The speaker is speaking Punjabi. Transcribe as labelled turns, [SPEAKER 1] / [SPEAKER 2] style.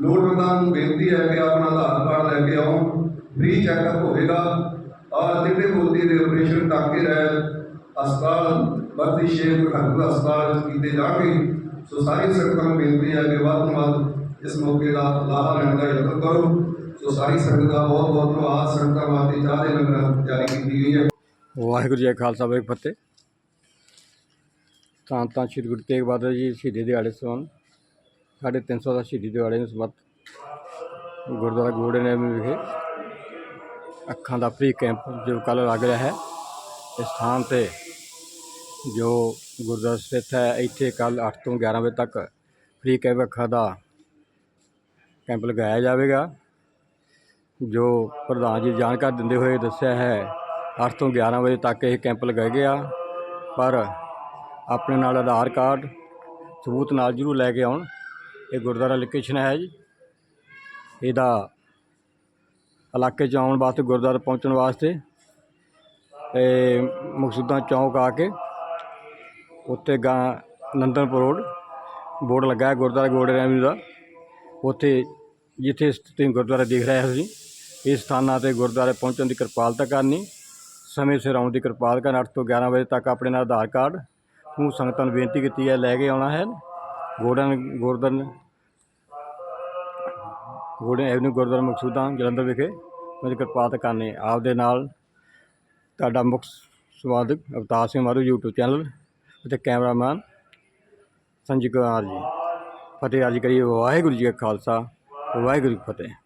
[SPEAKER 1] ਲੋੜਵੰਦਾਂ ਨੂੰ ਬੇਨਤੀ ਹੈ ਕਿ ਆਪਣਾ ਆਧਾਰ ਕਾਰਡ ਲੈ ਕੇ ਆਓ ਫ੍ਰੀ ਚੈੱਕਅਪ ਹੋਵੇਗਾ। ਔਰ ਜਿਹੜੇ ਮੋਦੀ ਦੇ ਆਪਰੇਸ਼ਨ ਟਾਕੇ ਰਹਿ, ਹਸਪਤਾਲ ਬਰਦੀ ਸ਼ੇਖ ਖਰਗੂ ਹਸਪਤਾਲ ਕੀਤੇ ਜਾਣਗੇ। ਸੋ ਸਾਰੀ ਸੰਗਤਾਂ ਨੂੰ ਬੇਨਤੀ ਹੈ ਕਿ ਵੱਧ ਤੋਂ ਵੱਧ ਇਸ ਮੌਕੇ ਦਾ ਲਾਹਾ ਲੈਣ ਦਾ ਯਤਨ ਕਰੋ। ਸੋ ਸਾਰੀ ਸੰਗਤ ਦਾ ਬਹੁਤ ਬਹੁਤ ਧੰਨਵਾਦ। ਸੰਗਤਾਂ ਵਾਸਤੇ ਚਾਹ ਦੇ ਜਾਰੀ ਕੀਤੀ ਗਈ ਹੈ।
[SPEAKER 2] ਵਾਹਿਗੁਰੂ ਜੀ ਖਾਲਸਾ, ਵਾਹਿਗੁਰੂ ਫਤਿਹ। ਤਾਂ ਤਾਂ ਸ਼੍ਰੀ ਗੁਰੂ ਤੇਗ ਬਹਾਦਰ ਜੀ ਸ਼ਹੀਦੀ ਦਿਹਾੜੇ ਸਵਨ 350 ਦਾ ਸ਼ਹੀਦੀ ਦਿਹਾੜੇ ਨੂੰ ਸਮਰਪਿਤ ਗੁਰਦੁਆਰਾ ਗੋੜੇ ਨੇ ਵਿਖੇ ਅੱਖਾਂ ਦਾ ਫ੍ਰੀ ਕੈਂਪ ਜੋ ਕੱਲ ਲੱਗ ਰਿਹਾ ਹੈ। ਇਸ ਥਾਂ ਤੇ ਜੋ ਗੁਰਦੁਆਰਾ ਸਥਿਤ ਹੈ, ਇੱਥੇ ਕੱਲ 8 ਤੋਂ 11 ਵਜੇ ਤੱਕ ਫ੍ਰੀ ਕੈਂਪ ਅੱਖਾਂ ਦਾ ਕੈਂਪ ਲਗਾਇਆ ਜਾਵੇਗਾ। ਜੋ ਪ੍ਰਧਾਨ ਜੀ ਜਾਣਕਾਰੀ ਦਿੰਦੇ ਹੋਏ ਦੱਸਿਆ ਹੈ 8 ਤੋਂ 11 ਵਜੇ ਤੱਕ ਇਹ ਕੈਂਪ ਲਗਾਇਆ ਗਿਆ, ਪਰ ਆਪਣੇ ਨਾਲ ਆਧਾਰ ਕਾਰਡ ਸਬੂਤ ਨਾਲ ਜ਼ਰੂਰ ਲੈ ਕੇ ਆਉਣ। ਇਹ ਗੁਰਦੁਆਰਾ ਲੋਕੇਸ਼ਨ ਹੈ ਜੀ। ਇਹਦਾ ਇਲਾਕੇ 'ਚ ਆਉਣ ਵਾਸਤੇ, ਗੁਰਦੁਆਰਾ ਪਹੁੰਚਣ ਵਾਸਤੇ ਇਹ ਮਕਸੂਦਾਂ ਚੌਂਕ ਆ ਕੇ ਉੱਤੇ ਗਾ ਨੰਦਨਪੁਰ ਰੋਡ ਬੋਰਡ ਲੱਗਾ ਹੈ, ਗੁਰਦੁਆਰਾ ਗੋੜੇ ਰੈਵਨਿਊ ਦਾ। ਉੱਥੇ ਜਿੱਥੇ ਤੁਸੀਂ ਗੁਰਦੁਆਰਾ ਦੇਖ ਰਹੇ ਹੋ ਤੁਸੀਂ, ਇਸ ਸਥਾਨਾਂ ਤੇ ਗੁਰਦੁਆਰੇ ਪਹੁੰਚਣ ਦੀ ਕਿਰਪਾਲਤਾ ਕਰਨੀ, ਸਮੇਂ ਸਿਰ ਆਉਣ ਦੀ ਕਿਰਪਾਲਤਾ ਕਰਨ 8 ਤੋਂ 11 ਵਜੇ ਤੱਕ ਆਪਣੇ ਨਾਲ ਆਧਾਰ ਕਾਰਡ ਨੂੰ ਸੰਗਤਾਂ ਨੂੰ ਬੇਨਤੀ ਕੀਤੀ ਹੈ, ਲੈ ਕੇ ਆਉਣਾ ਹੈ। Golden Golden Golden Avenue gurdwara Maqsudan Jalandhar ਵਿਖੇ ਮੇਰੀ ਕਿਰਪਾਲਤਾ ਕਰਨੀ ਆਪਦੇ ਨਾਲ ਤੁਹਾਡਾ ਮੁੱਖ ਸੰਵਾਦਕ ਅਵਤਾਰ ਸਿੰਘ ਮਾਰੂ YouTube ਚੈਨਲ ਅਤੇ ਕੈਮਰਾਮੈਨ ਸੰਜੀਵ ਕੁਮਾਰ ਜੀ। ਫਤਿਹ ਅਰਜ ਕਰੀਏ ਵਾਹਿਗੁਰੂ ਜੀ ਕਾ ਖਾਲਸਾ, ਵਾਹਿਗੁਰੂ ਜੀ ਫਤਿਹ।